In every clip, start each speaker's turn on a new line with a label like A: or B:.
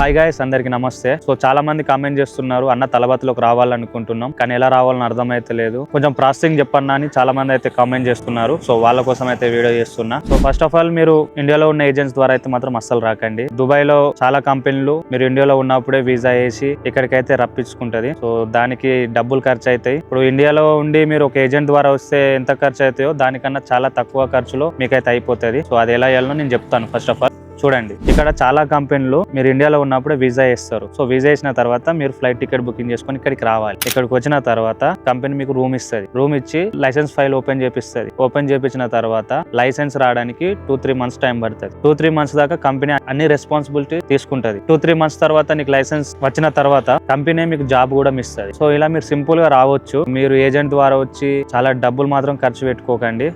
A: Hi guys అందరికి నమస్తే. So చాలా మంది కామెంట్ చేస్తున్నారు అన్న తలబతిలోకి రావాలనుకుంటున్నాం కానీ ఎలా రావాలని అర్థమైతే లేదు. కొంచెం ప్రాసెసింగ్ చెప్పన్నా అని చాలా మంది అయితే కామెంట్ చేస్తున్నారు. సో వాళ్ళ కోసం అయితే వీడియో చేస్తున్నా. సో ఫస్ట్ ఆఫ్ ఆల్ మీరు ఇండియాలో ఉన్న ఏజెంట్స్ ద్వారా అయితే మాత్రం అస్సలు రాకండి. దుబాయ్లో చాలా కంపెనీలు మీరు ఇండియాలో ఉన్నప్పుడే వీసా వేసి ఇక్కడికైతే రప్పించుకుంటది. సో దానికి డబ్బులు ఖర్చు అవుతాయి ఇప్పుడు ఇండియాలో ఉండి మీరు ఒక ఏజెంట్ ద్వారా వస్తే ఎంత ఖర్చు అవుతాయో దానికన్నా చాలా తక్కువ ఖర్చులో మీకైతే అయిపోతుంది. సో అది ఎలా చేయాలో నేను చెప్తాను ఫస్ట్ ఆఫ్ ఆల్ చూడండి. ఇక్కడ చాలా కంపెనీలు మీరు ఇండియాలో ఉన్నప్పుడే వీసా ఇస్తారు సో వీసా ఇచ్చిన తర్వాత మీరు ఫ్లైట్ టికెట్ బుకింగ్ చేసుకొని ఇక్కడికి రావాలి. ఇక్కడికి వచ్చిన తర్వాత కంపెనీ మీకు రూమ్ ఇస్తుంది. రూమ్ ఇచ్చి లైసెన్స్ ఫైల్ ఓపెన్ చేపిస్తుంది. ఓపెన్ చేపించిన తర్వాత లైసెన్స్ రావడానికి టూ త్రీ మంత్స్ టైం పడుతుంది. టూ త్రీ మంత్స్ దాకా కంపెనీ అన్ని రెస్పాన్సిబిలిటీ తీసుకుంటది. టూ త్రీ మంత్స్ తర్వాత నీకు లైసెన్స్ వచ్చిన తర్వాత కంపెనీ మీకు జాబ్ కూడా ఇస్తుంది సో ఇలా మీరు సింపుల్గా రావచ్చు. మీరు ఏజెంట్ ద్వారా వచ్చి చాలా డబ్బులు మాత్రం ఖర్చు పెట్టుకోకండి.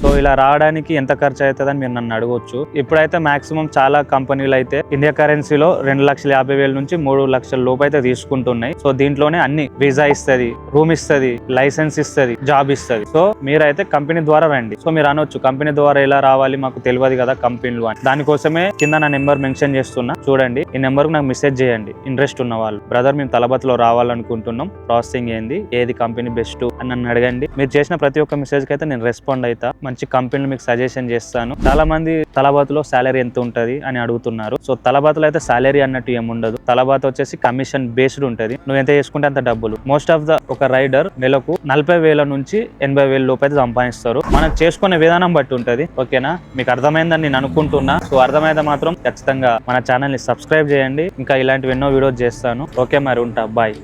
A: సో ఇలా రావడానికి ఎంత ఖర్చు అవుతుందని మీరు నన్ను అడగవచ్చు ఇప్పుడైతే మాక్సిమం చాలా కంపెనీలు అయితే ఇండియా కరెన్సీలో రెండు లక్షల యాభై వేల నుంచి మూడు లక్షల లోపు అయితే తీసుకుంటున్నాయి. సో దీంట్లోనే అన్ని వీసా ఇస్తుంది రూమ్ ఇస్తుంది లైసెన్స్ ఇస్తుంది జాబ్ ఇస్తుంది. సో మీరైతే కంపెనీ ద్వారా రండి. సో మీరు అనొచ్చు కంపెనీ ద్వారా ఎలా రావాలి మాకు తెలియదు కదా కంపెనీలు అని. దానికోసమే కింద నా నెంబర్ మెన్షన్ చేస్తున్నా. చూడండి ఈ నెంబర్ నాకు మెసేజ్ చేయండి. ఇంట్రెస్ట్ ఉన్న వాళ్ళు. బ్రదర్ మేము తలబతిలో రావాలనుకుంటున్నాం. ప్రాసెసింగ్ ఏంది? ఏది కంపెనీ బెస్ట్ అని నన్ను అడగండి. మీరు చేసిన ప్రతి ఒక్క మెసేజ్కి అయితే నేను రెస్పాండ్ అవుతా మంచి కంపెనీలు మీకు సజెషన్ చేస్తాను. చాలా మంది తలబాతులో సాలరీ ఎంత ఉంటది అని అడుగుతున్నారు. సో తలబాతులో అయితే సాలరీ అన్నట్టు ఏముండదు తలబాత వచ్చేసి కమిషన్ బేస్డ్ ఉంటుంది. నువ్వు ఎంత చేసుకుంటే అంత డబ్బులు. మోస్ట్ ఆఫ్ ద ఒక రైడర్ నెలకు నలభై వేల నుంచి ఎనభై వేల లోపు అయితే సంపాదిస్తారు. మనం చేసుకునే విధానం బట్టి ఉంటుంది. ఓకేనా మీకు అర్థమైందని నేను అనుకుంటున్నా. సో అర్థమైతే మాత్రం ఖచ్చితంగా మన ఛానల్ని సబ్స్క్రైబ్ చేయండి. ఇంకా ఇలాంటివి ఎన్నో వీడియోస్ చేస్తాను. ఓకే మరి ఉంటా. బాయ్